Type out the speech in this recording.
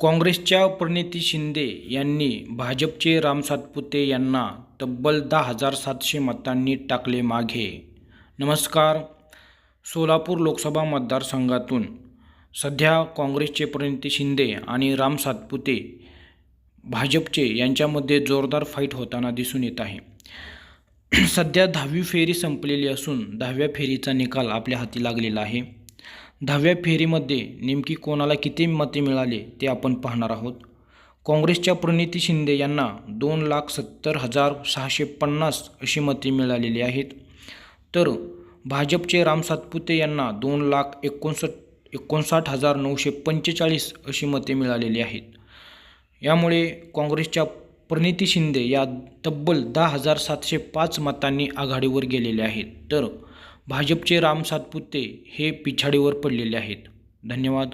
काँग्रेसच्या प्रणिती शिंदे यांनी भाजपचे राम सातपुते यांना तब्बल दहा हजार सातशे मतांनी टाकले मागे. नमस्कार. सोलापूर लोकसभा मतदारसंघातून सध्या काँग्रेसचे प्रणिती शिंदे आणि राम सातपुते भाजपचे यांच्यामध्ये जोरदार फाईट होताना दिसून येत आहे. सध्या दहावी फेरी संपलेली असून दहाव्या फेरीचा निकाल आपल्या हाती लागलेला आहे. दहाव्या फेरीमध्ये नेमकी कोणाला किती मते मिळाले ते आपण पाहणार आहोत. काँग्रेसच्या प्रणिती शिंदे यांना दोन लाख सत्तर हजार सहाशे पन्नास अशी मते मिळालेली आहेत. तर भाजपचे राम सातपुते यांना दोन लाख एकोणसष्ट एकोणसाठ हजार नऊशे पंचेचाळीस अशी मते मिळालेली आहेत. यामुळे काँग्रेसच्या प्रणिती शिंदे या तब्बल दहा हजार सातशे पाच मतांनी आघाडीवर गेलेले आहेत. तर भाजपचे राम सातपुते हे पिछाडीवर पडलेले आहेत. धन्यवाद.